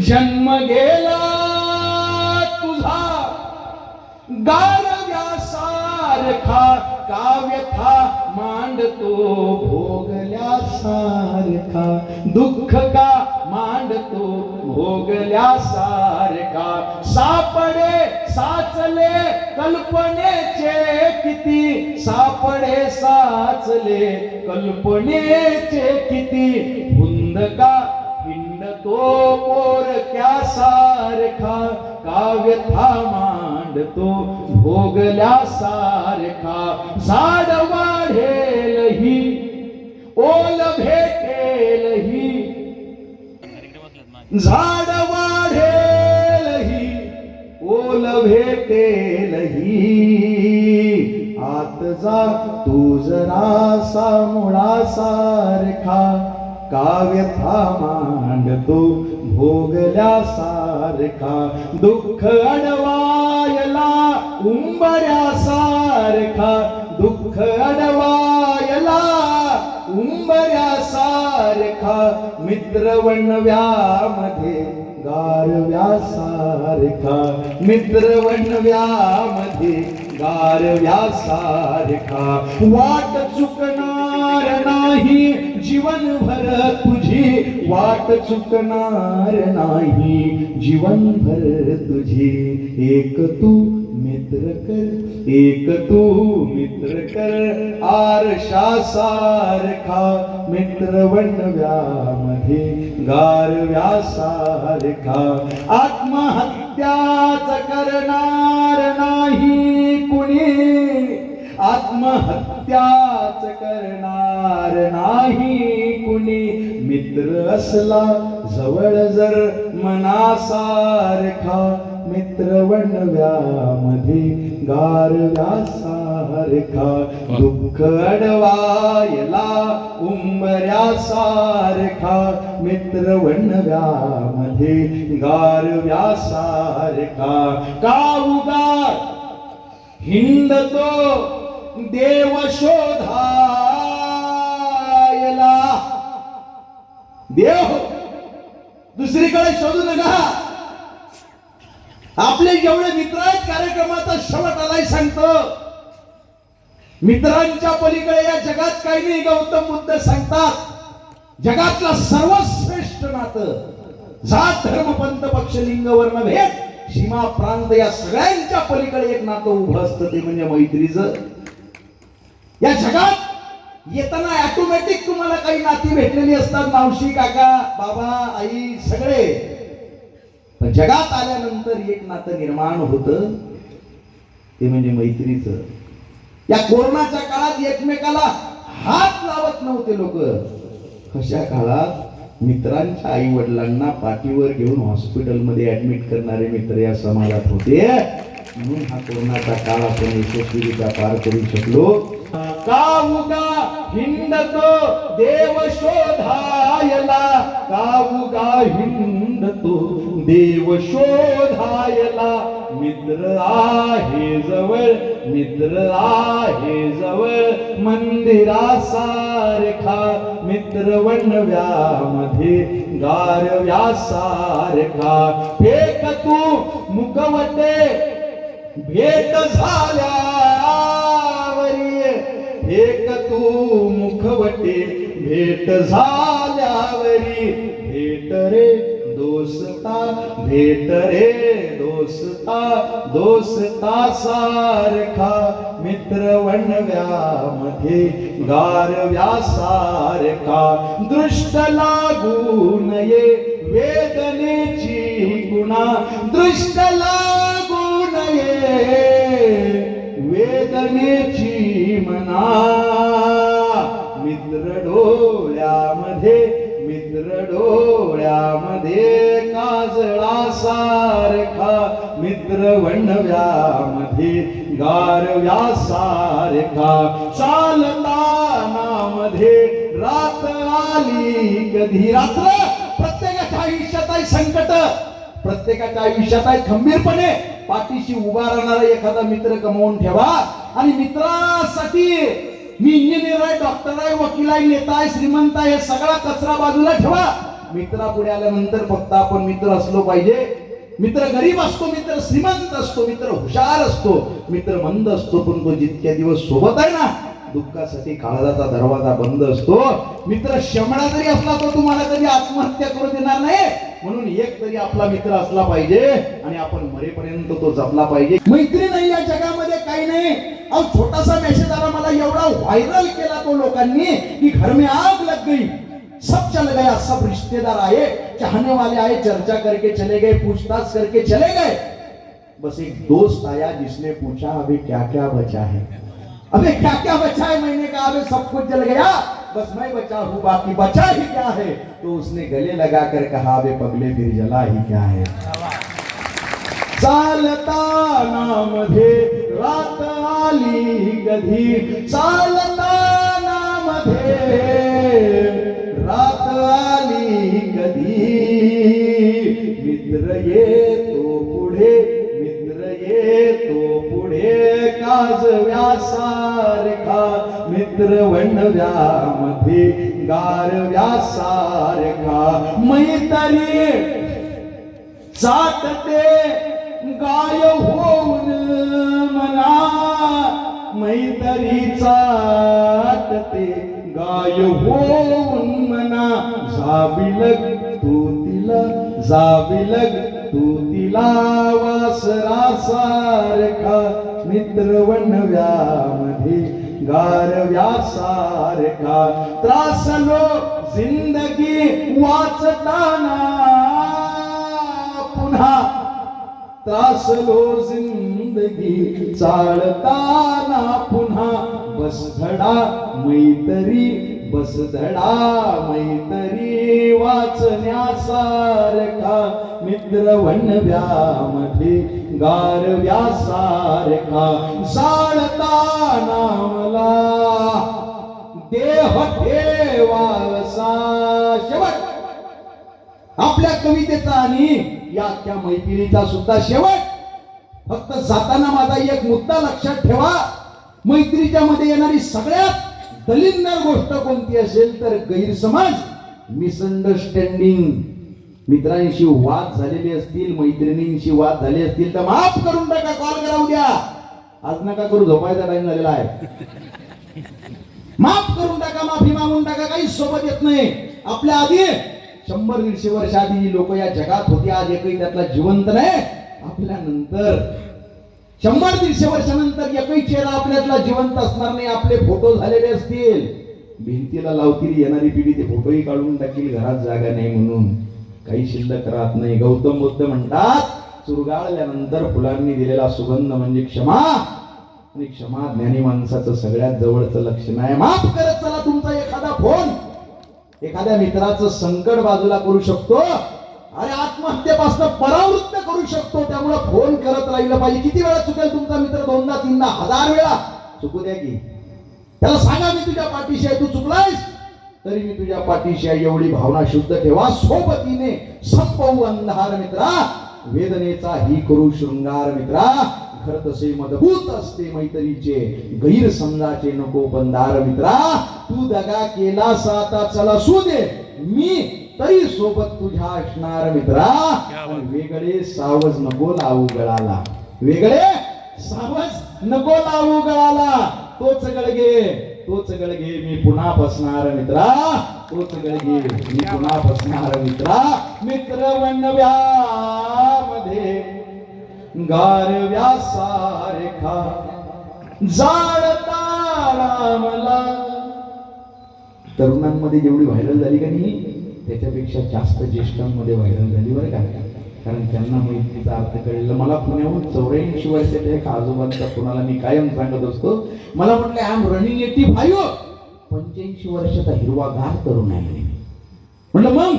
जन्म गेला तुझा. गारव्यासारखा काव्यथा मांडतो भोगल्यासारखा. दुःख का मांडतो भोगल्यासारखा. सापडे साचले कल्पनेचे किती. सापडे साचले कल्पनेचे किती. हुंद का हिंड सारखा काव्य था मांडतो भोगल्या सारखा साड वाढेल ही ओल भेटेल ही झाड वाढेल ही ओल भेटेल ही आत जा तू जरासा मुळासारखा काव्यथा मांडतो भोगल्या सारखा दुःख अडवायला उंबऱ्या सारखा दुःख अडवायला उंबऱ्या सारखा मित्र वणव्यामध्ये गारव्या सारखा मित्र गारव्या सारखा वाट चुकण नाही. जीवनभर तुझी वाट चुकणार नाही. जीवनभर तुझी एक तू मित्र कर एक तू मित्र कर. आरशा सारखा मित्र वणव्यामध्ये गारव्या सारखा आत्महत्याच करणार नाही कुणी. आत्महत्या त्याच करणार नाही कुणी. मित्र असला जवळ जर मनासारखा मित्र वणव्यामध्ये गारव्यासारखा दुःख अडवायला उंबऱ्यासारखा मित्र वणव्यामध्ये गारव्यासारखा का उगार हिंदतो देव शोधायला. देव दुसरीकडे शोधू नका. आपले जेवढे मित्र आहेत कार्यक्रमाचा शेवट आलाय सांगतो. मित्रांच्या पलीकडे या जगात काही नाही गौतम बुद्ध सांगतात. जगातला सर्वश्रेष्ठ नातं जात धर्म पंत पक्ष लिंग वर्ण भेद सीमा प्रांत या सगळ्यांच्या पलीकडे एक नातं उभं असतं ते म्हणजे मैत्रीचं. या जगात येताना ऑटोमॅटिक तुम्हाला काही नाती भेटलेली असतात मावशी काका बाबा आई सगळे. पण जगात आल्यानंतर एक नातं निर्माण होत. ते म्हणजे मैत्रीचं. या कोरोनाच्या काळात एकमेकाला हात लावत नव्हते लोक. कशा काळात? मित्रांच्या आई वडिलांना पाठीवर घेऊन हॉस्पिटलमध्ये ऍडमिट करणारे मित्र या समाजात होते. म्हणून हा कोरोनाचा काळ आपण यशस्वीरित्या पार करू शकलो. का काऊगा हिंडतो देव शोधायला? का काऊगा हिंडतो देव शोधायला? मित्र आहे जवळ मित्र आहे जवळ मंदिरासारखा मित्र वणव्यामध्ये गारव्यासारखा. फेक तू मुखवटे भेट झाल्यावरी एक तू मुखवटे. भेट झाल्यावरी भेट रे दोस्ता. भेट रे दोस्ता. दोस्ता सारखा मित्र वणव्यामध्ये गारव्या सारखा. दृष्ट लागू नये वेदनेची गुणा. दृष्ट लागू वेदनेची मना. मित्र डोळ्यामध्ये मित्र डोळ्यामध्ये काजळा सारखा. मित्र वणव्यामध्ये गारव्या सारखा. चालताना मध्ये रात आली कधी रात्र प्रत्येकाच्या आयुष्यात आहे संकट. प्रत्येकाच्या आयुष्यात आहे. खंबीरपणे पाठीशी उभा राहणारा एखादा मित्र कमवून ठेवा. आणि मित्रासाठी मी इंजिनियर आहे डॉक्टर आहे वकील आहे नेता आहे श्रीमंत आहे सगळा कचरा बाजूला ठेवा. मित्रा पुढे आल्यानंतर फक्त आपण मित्र असलो पाहिजे. मित्र गरीब असतो मित्र श्रीमंत असतो मित्र हुशार असतो मित्र मंद असतो पण तो जितक्या दिवस सोबत आहे ना दुःखासाठी काळजाचा दरवाजा बंद असतो. मित्र शमणा जरी असला तर तुम्हाला कधी आत्महत्या करू देणार नाही. म्हणून एक तरी आपला मित्र असला पाहिजे आणि आपण मरेपर्यंत तो जपला पाहिजे. मैत्री नाही या जगामध्ये काही नाही. अहो छोटासा मेसेज आला मला एवढा व्हायरल केला तो लोकांनी की घर में आग लग गई. सब चल गया सब रिश्तेदार आए चाहने वाले आए चर्चा करके चले गए पूछताछ करके चले गए. बस एक दोस्त आया जिसने पूछा अभी क्या क्या बचा है? अबे क्या क्या बचा है? महीने का अबे, सब कुछ जल गया। बस मैं बचा हूँ, बाकी बचा ही क्या है? तो उसने गले लगा कर कहा, अबे, पगले फिर जला ही क्या है? सालता नाम रात आली गधी। चालताना मित्र वंडव्यामध्ये गार मैतरी चाटते गाय होऊन मना. मैतरी जातते गाय होऊन मना. जाबिलग तू तिला जाबिलग तू तिला. वासरा सारखा मित्र वनव्यामध्ये गार त्रासलो जिंदगी वाचताना. पुन्हा त्रासलो जिंदगी चालताना. पुन्हा बसधडा मैतरी बस धडा मैत्री वाचण्यासारखा मित्र वनव्यामध्ये गार व्यासारखा साळताना मला देह ठेवासा शेवट! आपल्या कवितेचा आणि या त्या मैत्रिणीचा सुद्धा शेवट! फक्त जाताना माझा एक मुद्दा लक्षात ठेवा. मैत्रीच्या मध्ये येणारी सगळ्यात दलिंदर गोष्ट कोणती असेल तर गैरसमज मिसअंडरस्टँडिंग मित्रांशी वाद झालेले असतील मैत्रिणींशी वाद झाले असतील तर माफ करून टाका कॉल करा उद्या आज नका करू झोपायचा टाइम झालेला आहे. माफ करून टाका माफी मागून टाका काही सोबत येत नाही. आपल्या आधी शंभर दीडशे वर्ष आधी जी लोक या जगात होती आज एकही त्यातला जिवंत नाही. आपल्या नंतर शंभर दीडशे वर्षानंतर एकही चेहरा आपल्यातला जिवंत असणार नाही आपले फोटो झालेले असतील. भिंतीला लावतील येणारी पिढी ते फोटोही काढून टाकील घरात जागा नाही म्हणून. काही शिल्लक राहत नाही. गौतम बुद्ध म्हणतात चुरगाळल्यानंतर फुलांनी दिलेला सुगंध म्हणजे क्षमा. आणि क्षमा ज्ञानी माणसाचं सगळ्यात जवळचं लक्षण आहे. माफ करत चला तुमचा एखादा फोन. एखाद्या मित्राचं संकट बाजूला करू शकतो. अरे आत्महत्येपासून परावृत्त करू शकतो त्यामुळे फोन करत राहिलं पाहिजे. किती वेळा चुकेल तुमचा मित्र? दोनदा तीनदा हजार वेळा. चुकू द्या की. त्याला सांगा मी तुझ्या पाठीशी आहे. तू चुकलायस? तरी मी तुझ्या पाठीशी आहे. एवढी भावना शुद्ध ठेवा. सोबतीने संपवू अंधार मित्रा. वेदनेचा ही करू शृंगार मित्रा. खर तसे मजबूत असते मैत्रीचे. गैरसमजाचे नको बंधार मित्रा. तू दगा केलास आता चला सू दे मी तरी सोबत तुझ्या असणार मित्रा. वेगळे सावज नको लावू गळाला. वेगळे सावज नको लावू गळाला. तोच गळगे तोच गळगे मी पुन्हा बसणार मित्रा. तोच गळगे मी पुन्हा बसणार मित्रा. मित्र वनव्यामध्ये गार व्यासारेखा जाळता रामला. तरुणांमध्ये जेवढी व्हायरल झाली का नाही? त्याच्यापेक्षा जास्त ज्येष्ठांमध्ये व्हायरल झाली बरं का? कारण त्यांना माहितीचा अर्थ कळलं. मला पुण्याहून चौऱ्याऐंशी वर्षाच्या एका आजोबांचा कुणाला मी कायम सांगत असतो. मला म्हटलं I am running eighty five पंच्याऐंशी वर्षाचा हिरवागार तरुण आहे म्हणे. म्हटलं मग?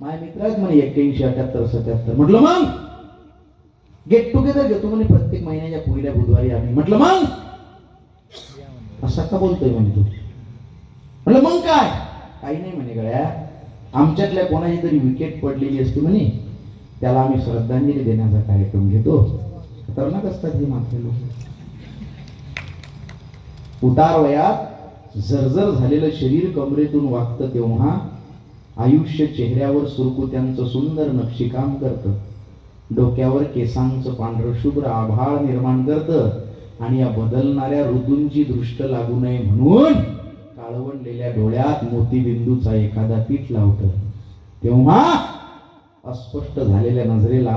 माझ्या मित्रात म्हणे एक्क्याऐंशी अठ्याहत्तर सत्याहत्तर. म्हटलं मग? गेट टुगेदर घेतो म्हणे प्रत्येक महिन्याच्या पहिल्या बुधवारी आम्ही. म्हटलं मग? असा का बोलतोय म्हणे तू? म्हटलं मग काय? काही नाही म्हणे गळ्या आमच्यातल्या कोणाची तरी विकेट पडलेली असते म्हणे त्याला आम्ही श्रद्धांजली देण्याचा कार्यक्रम घेतो. खतरनाक असतात हे मात्र लोक. उतार वयात जरजर झालेलं शरीर कमरेतून वागतं तेव्हा आयुष्य चेहऱ्यावर सुरकुत्यांचं सुंदर नक्षीकाम करतं. डोक्यावर केसांचं पांढरं शुभ्र आभाळ निर्माण करतं आणि या बदलणाऱ्या ऋतूंची दृष्ट लागू नये म्हणून काळवंडलेल्या डोळ्यात मोतीबिंदूचा एखादा पीठ लावत. तेव्हा अस्पष्ट झालेल्या नजरेला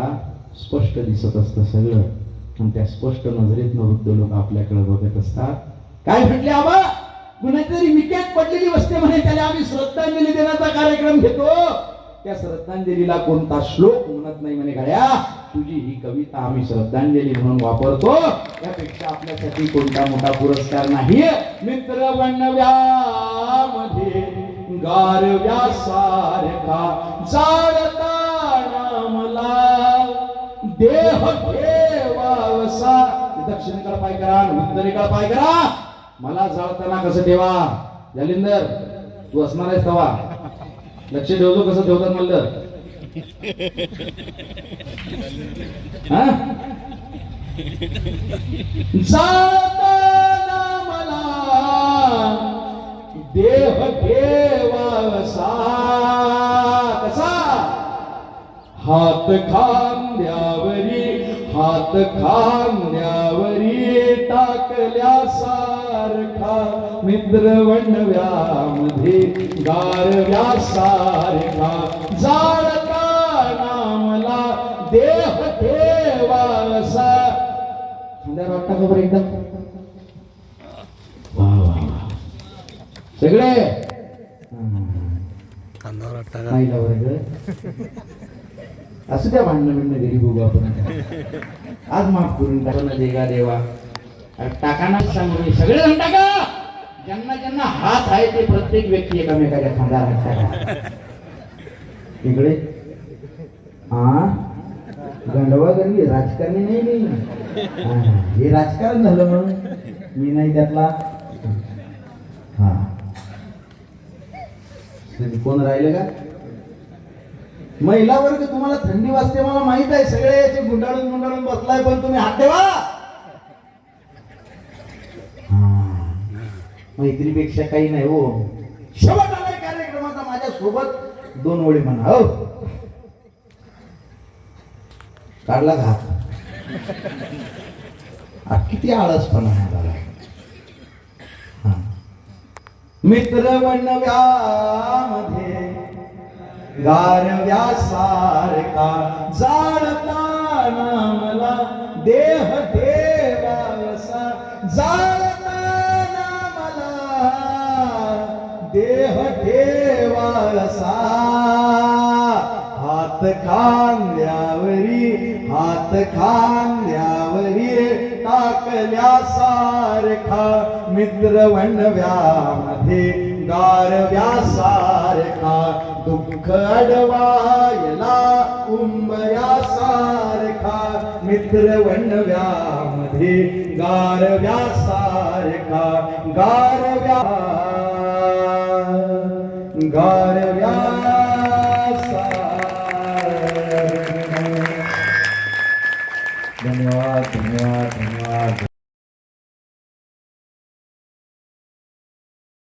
स्पष्ट दिसत असतं सगळं. आणि त्या स्पष्ट नजरेत वृद्ध लोक आपल्याकडे बघत असतात. काय म्हटले आबा? कुणातरी विकेट पडलेली वस्ते म्हणे त्याला आम्ही श्रद्धांजली देण्याचा कार्यक्रम घेतो. त्या श्रद्धांजलीला कोणता श्लोक म्हणत नाही म्हणे गाड्या तुझी ही कविता आम्ही श्रद्धांजली म्हणून वापरतो. त्यापेक्षा आपल्यासाठी कोणता मोठा पुरस्कार नाही मित्र बनव्या गारव्या सारखा जाळता नामला देह ठेवावसा. दक्षिणेकडे पाय करा उत्तरेकडे पाय करा. मला जाळताना कसं ठेवा? जालिंदर तू असणार आहेस तवा. लक्ष ठेवतो कसं ठेवतात म्हणलं हा? जाळताना मला देह ठेवावसा कसा? हात खांद्यावरी हात खांद्यावरी टाकल्या सारखा. मित्र वणव्यामध्ये गारव्या सारखा. जाळता नामला देह ठेवासा खांद्यावर वाटता का बरं वा वा. सगळे? वाटतं. का असू वर्ग भांडणं बिंडणं घरी बघू आपण आज माफ करून टाका. देगा देवा. टाका ना सांगू सगळे जण टाका. ज्यांना ज्यांना हात आहे ते प्रत्येक व्यक्ती एकामेकाच्या खांद्याला टाका. इकडे. हा गंडवा गंडी राजकारणी नाही मी. हे राजकारण झालं म्हणून. मी नाही त्यातला हा तुम्ही कोण राहिले का? महिला वर्ग तुम्हाला थंडी वाजते मला माहीत आहे सगळे याचे गुंडाळून गुंडाळून बसलाय पण तुम्ही हात ठेवा. हा. मैत्रीपेक्षा काही नाही हो. शेवट आलाय कार्यक्रमाचा माझ्या सोबत दोन ओळी म्हणा हो. काढला घात किती आळसपणा झाला. हा मित्र बनव्यामध्ये गारव्या सारखा जाळताना मला देह देवासा जाळताना मला देह देवासा हात खांद्यावरी हात खांद्यावरी टाकल्या सारखा मित्र वणव्यामध्ये गारव्या सारखा दुःख अडवायला उंबऱ्या सारखा मित्र वणव्यामध्ये गारव्या सारखा गारव्या गारव्या